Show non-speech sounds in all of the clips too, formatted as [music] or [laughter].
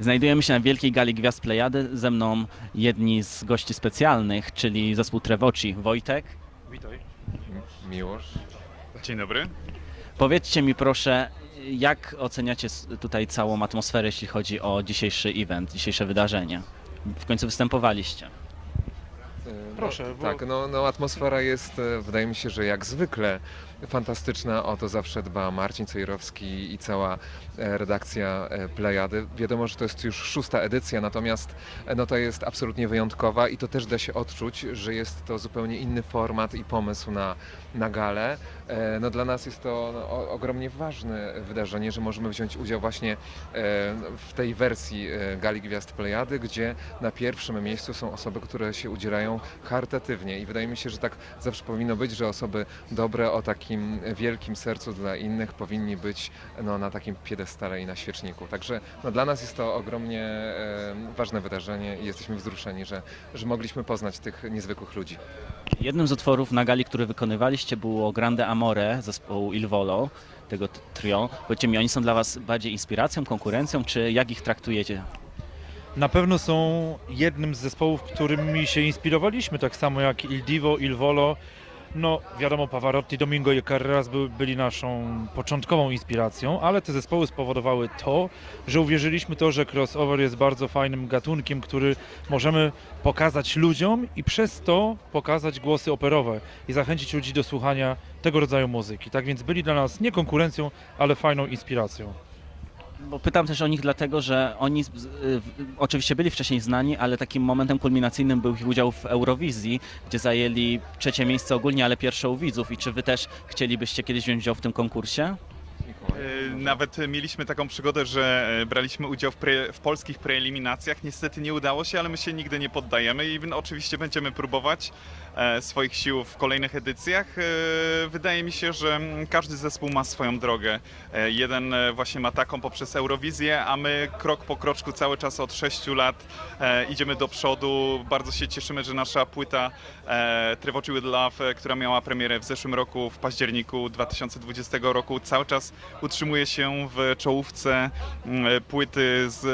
Znajdujemy się na Wielkiej Gali Gwiazd Plejady. Ze mną jedni z gości specjalnych, czyli zespół Trevoci. Wojtek, Witaj. Miłosz. Dzień dobry. powiedzcie mi proszę, jak oceniacie tutaj całą atmosferę, jeśli chodzi o dzisiejszy event, dzisiejsze wydarzenie? W końcu występowaliście. E, Proszę, No, bo- Tak, no, no atmosfera jest, e, wydaje mi się, że jak zwykle fantastyczna. O to zawsze dba Marcin Cejrowski i cała e, redakcja e, Plejady. Wiadomo, że to jest już szósta edycja, natomiast e, no, to jest absolutnie wyjątkowa i to też da się odczuć, że jest to zupełnie inny format i pomysł na, na galę. No, dla nas jest to no, ogromnie ważne wydarzenie, że możemy wziąć udział właśnie w tej wersji Gali Gwiazd Plejady, gdzie na pierwszym miejscu są osoby, które się udzielają charytatywnie i wydaje mi się, że tak zawsze powinno być, że osoby dobre o takim wielkim sercu dla innych powinni być no, na takim piedestale i na świeczniku. Także no, dla nas jest to ogromnie e, ważne wydarzenie i jesteśmy wzruszeni, że, że mogliśmy poznać tych niezwykłych ludzi. Jednym z utworów na gali, który wykonywaliście było Grande Amore zespołu Il Volo, tego trio. Powiedzcie mi, oni są dla Was bardziej inspiracją, konkurencją, czy jak ich traktujecie? Na pewno są jednym z zespołów, którymi się inspirowaliśmy, tak samo jak Il Divo, Il Volo. No, wiadomo, Pavarotti, Domingo i Carreras były, byli naszą początkową inspiracją, ale te zespoły spowodowały to, że uwierzyliśmy to, że crossover jest bardzo fajnym gatunkiem, który możemy pokazać ludziom i przez to pokazać głosy operowe i zachęcić ludzi do słuchania tego rodzaju muzyki. Tak więc byli dla nas nie konkurencją, ale fajną inspiracją. Bo pytam też o nich dlatego, że oni y, oczywiście byli wcześniej znani, ale takim momentem kulminacyjnym był ich udział w Eurowizji, gdzie zajęli trzecie miejsce ogólnie, ale pierwsze u widzów. I czy wy też chcielibyście kiedyś wziąć udział w tym konkursie? E, Nawet mieliśmy taką przygodę, że e, braliśmy udział w, pre, w polskich preeliminacjach. Niestety nie udało się, ale my się nigdy nie poddajemy i oczywiście będziemy próbować swoich sił w kolejnych edycjach. E, Wydaje mi się, że każdy zespół ma swoją drogę. E, Jeden e, właśnie ma taką poprzez Eurowizję, a my krok po kroczku cały czas od 6 lat e, idziemy do przodu. Bardzo się cieszymy, że nasza płyta e, Trevoci with Love, e, która miała premierę w zeszłym roku, w październiku 2020 roku, cały czas utrzymuje się w czołówce mm, płyty z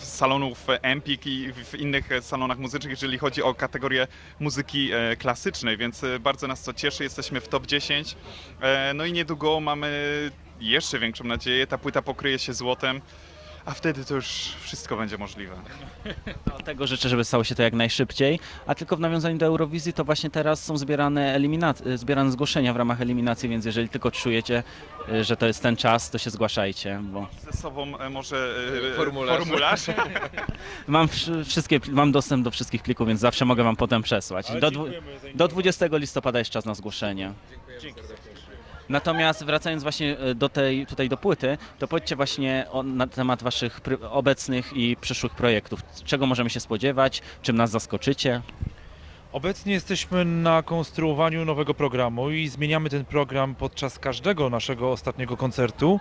e, salonów Empik i w innych salonach muzycznych, jeżeli chodzi o kategorię muzyki e, klasycznej, więc e, bardzo nas to cieszy, jesteśmy w top 10. E, No i niedługo mamy jeszcze większą nadzieję, ta płyta pokryje się złotem, a wtedy to już wszystko będzie możliwe. Dlatego życzę, żeby stało się to jak najszybciej. A tylko w nawiązaniu do Eurowizji, to właśnie teraz są zbierane, eliminac- y, zbierane zgłoszenia w ramach eliminacji, więc jeżeli tylko czujecie, y, że to jest ten czas, to się zgłaszajcie, bo Ze sobą e, może e, Formularz. formularz. [laughs] mam, wsz- wszystkie, mam dostęp do wszystkich plików, więc zawsze mogę wam potem przesłać. Do, dwu- do 20 listopada jest czas na zgłoszenie. Natomiast wracając właśnie e, do tej, tutaj do płyty, to powiedzcie właśnie o, na temat waszych obecnych i przyszłych projektów. Czego możemy się spodziewać? Czym nas zaskoczycie? Obecnie jesteśmy na konstruowaniu nowego programu i zmieniamy ten program podczas każdego naszego ostatniego koncertu.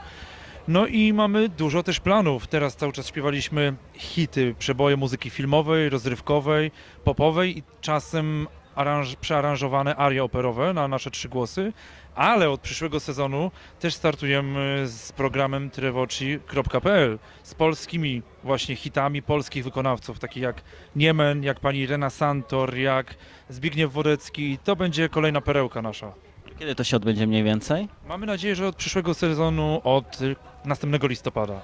No i mamy dużo też planów. Teraz cały czas śpiewaliśmy hity, przeboje muzyki filmowej, rozrywkowej, popowej i czasem aranż, przearanżowane arie operowe na nasze trzy głosy. Ale od przyszłego sezonu też startujemy z programem trevoci.pl z polskimi właśnie hitami polskich wykonawców, takich jak Niemen, jak pani Rena Santor, jak Zbigniew Wodecki. To będzie kolejna perełka nasza. Kiedy to się odbędzie mniej więcej? Mamy nadzieję, że od przyszłego sezonu, od następnego listopada.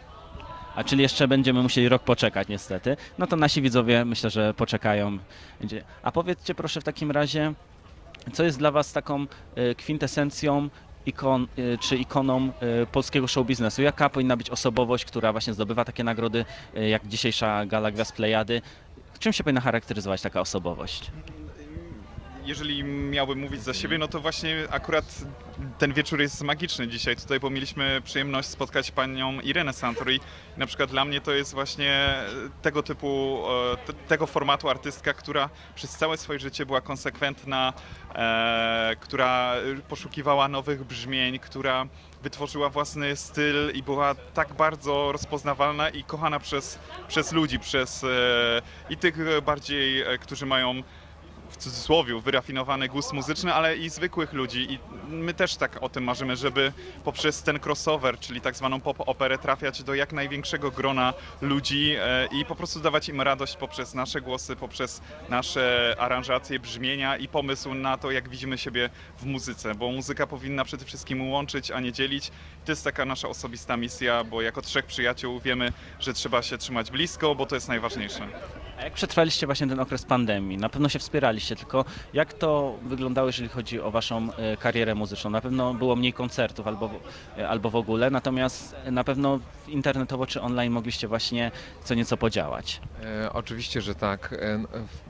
A czyli jeszcze będziemy musieli rok poczekać niestety. No to nasi widzowie myślę, że poczekają. A powiedzcie proszę w takim razie, co jest dla was taką e, kwintesencją ikon, e, czy ikoną e, polskiego show biznesu? Jaka powinna być osobowość, która właśnie zdobywa takie nagrody, jak dzisiejsza gala Gwiazd Plejady? Czym się powinna charakteryzować taka osobowość? Jeżeli miałbym mówić za siebie, no to właśnie akurat ten wieczór jest magiczny dzisiaj. Tutaj, bo mieliśmy przyjemność spotkać panią Irenę Santor i na przykład dla mnie to jest właśnie tego typu, e, te- tego formatu artystka, która przez całe swoje życie była konsekwentna, e, która poszukiwała nowych brzmień, która wytworzyła własny styl i była tak bardzo rozpoznawalna i kochana przez, przez ludzi, przez e, i tych bardziej, e, którzy mają w cudzysłowie wyrafinowany gust muzyczny, ale i zwykłych ludzi. I my też tak o tym marzymy, żeby poprzez ten crossover, czyli tak zwaną pop-operę, trafiać do jak największego grona ludzi e, i po prostu dawać im radość poprzez nasze głosy, poprzez nasze aranżacje, brzmienia i pomysł na to, jak widzimy siebie w muzyce, bo muzyka powinna przede wszystkim łączyć, a nie dzielić. To jest taka nasza osobista misja, bo jako trzech przyjaciół wiemy, że trzeba się trzymać blisko, bo to jest najważniejsze. A jak przetrwaliście właśnie ten okres pandemii? Na pewno się wspieraliście, tylko jak to wyglądało, jeżeli chodzi o waszą e, karierę muzyczną? Na pewno było mniej koncertów albo, e, albo w ogóle, natomiast na pewno internetowo czy online mogliście właśnie co nieco podziałać. E, oczywiście, że tak. E,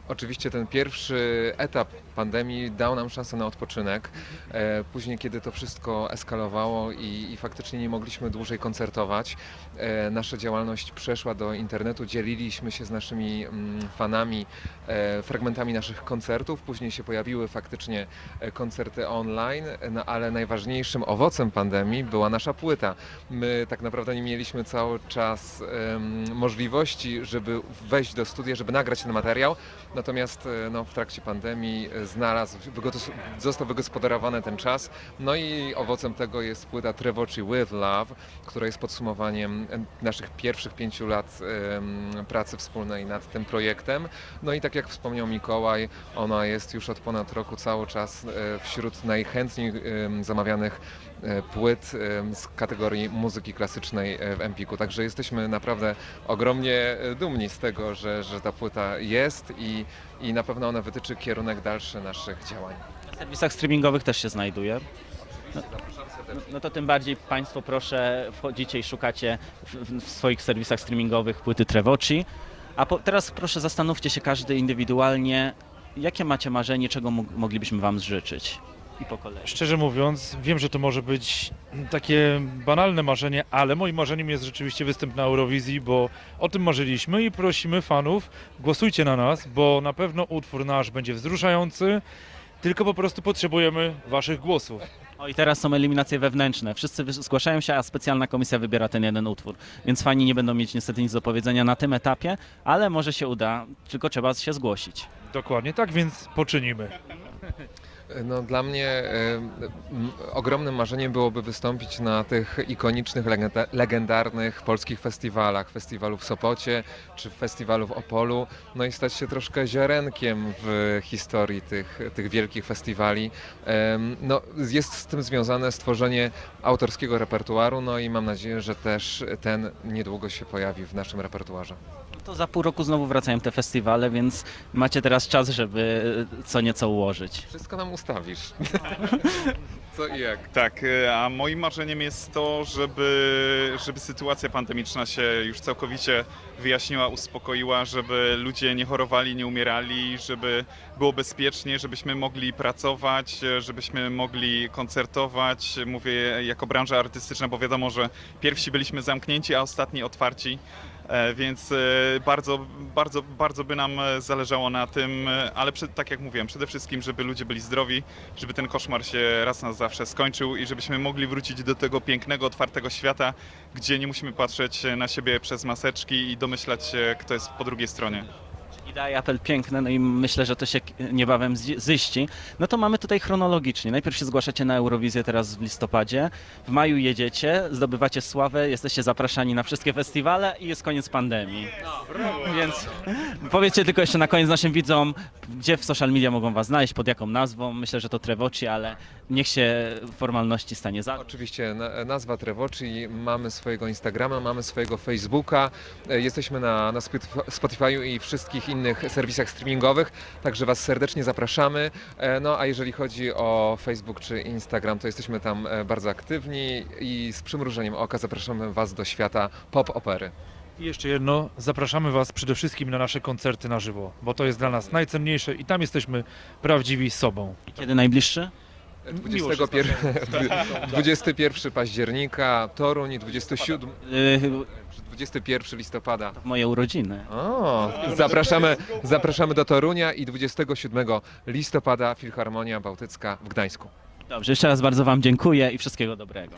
Oczywiście ten pierwszy etap pandemii dał nam szansę na odpoczynek. E, Później, kiedy to wszystko eskalowało i, i faktycznie nie mogliśmy dłużej koncertować, e, nasza działalność przeszła do internetu. Dzieliliśmy się z naszymi mm, fanami e, fragmentami naszych koncertów. Później się pojawiły faktycznie e, koncerty online, no, ale najważniejszym owocem pandemii była nasza płyta. My tak naprawdę nie mieliśmy cały czas możliwości, żeby wejść do studia, żeby nagrać ten materiał. Natomiast e, no, w trakcie pandemii e, znalazł, został wygospodarowany ten czas. No i owocem tego jest płyta Trevoci With Love, która jest podsumowaniem em, naszych pierwszych pięciu lat pracy wspólnej nad tym projektem. No i tak jak wspomniał Mikołaj, ona jest już od ponad roku cały czas e, wśród najchętniej zamawianych e, płyt z kategorii muzyki klasycznej e, w Empiku. Także jesteśmy naprawdę ogromnie e, dumni z tego, że, że ta płyta jest i, i na pewno ona wytyczy kierunek dalszy naszych działań. Na serwisach streamingowych też się znajduje. No, no to tym bardziej Państwo proszę wchodzicie i szukacie w, w, w swoich serwisach streamingowych płyty Trevoci. A po, teraz proszę zastanówcie się każdy indywidualnie, jakie macie marzenie, czego moglibyśmy Wam życzyć. I po kolei. Szczerze mówiąc, wiem, że to może być takie banalne marzenie, ale moim marzeniem jest rzeczywiście występ na Eurowizji, bo o tym marzyliśmy i prosimy fanów, głosujcie na nas, bo na pewno utwór nasz będzie wzruszający, tylko po prostu potrzebujemy waszych głosów. O i teraz są eliminacje wewnętrzne. Wszyscy zgłaszają się, a specjalna komisja wybiera ten jeden utwór. Więc fani nie będą mieć niestety nic do powiedzenia na tym etapie, ale może się uda, tylko trzeba się zgłosić. Dokładnie tak, więc poczynimy. No, dla mnie m, ogromnym marzeniem byłoby wystąpić na tych ikonicznych, legenda- legendarnych polskich festiwalach. Festiwalu w Sopocie czy festiwalu w Opolu. No i stać się troszkę ziarenkiem w historii tych, tych wielkich festiwali. Em, No, jest z tym związane stworzenie autorskiego repertuaru, no i mam nadzieję, że też ten niedługo się pojawi w naszym repertuarze. To za pół roku znowu wracają te festiwale, więc macie teraz czas, żeby co nieco ułożyć. Wszystko nam ustawisz. [laughs] Co i jak? Tak, e, a moim marzeniem jest to, żeby, żeby sytuacja pandemiczna się już całkowicie wyjaśniła, uspokoiła, żeby ludzie nie chorowali, nie umierali, żeby było bezpiecznie, żebyśmy mogli pracować, żebyśmy mogli koncertować. Mówię jako branża artystyczna, bo wiadomo, że pierwsi byliśmy zamknięci, a ostatni otwarci. E, Więc e, bardzo, bardzo, bardzo by nam e, zależało na tym, ale przed, tak jak mówiłem, przede wszystkim, żeby ludzie byli zdrowi, żeby ten koszmar się raz na zawsze skończył i żebyśmy mogli wrócić do tego pięknego, otwartego świata, gdzie nie musimy patrzeć na siebie przez maseczki i domyślać się, kto jest po drugiej stronie. Idea i apel piękny, no i myślę, że to się niebawem zi- ziści. No to mamy tutaj chronologicznie. Najpierw się zgłaszacie na Eurowizję teraz w listopadzie, w maju jedziecie, zdobywacie sławę, jesteście zapraszani na wszystkie festiwale i jest koniec pandemii. Więc powiedzcie tylko jeszcze na koniec naszym widzom, gdzie w social media mogą was znaleźć, pod jaką nazwą. Myślę, że to Trevoci, ale niech się formalności stanie za. Oczywiście na, nazwa Trevoci, mamy swojego Instagrama, mamy swojego Facebooka, e, jesteśmy na, na Spotif- Spotify'u i wszystkich innych serwisach streamingowych, także Was serdecznie zapraszamy. E, No a jeżeli chodzi o Facebook czy Instagram, to jesteśmy tam e, bardzo aktywni i z przymrużeniem oka zapraszamy Was do świata pop-opery. I jeszcze jedno, zapraszamy was przede wszystkim na nasze koncerty na żywo, bo to jest dla nas najcenniejsze i tam jesteśmy prawdziwi sobą. I Kiedy najbliższy? 21, 21 [laughs] października, Toruń, 27, Yy, 21 listopada. w moje urodziny. O, zapraszamy, zapraszamy do Torunia i 27 listopada Filharmonia Bałtycka w Gdańsku. Dobrze, jeszcze raz bardzo Wam dziękuję i wszystkiego dobrego.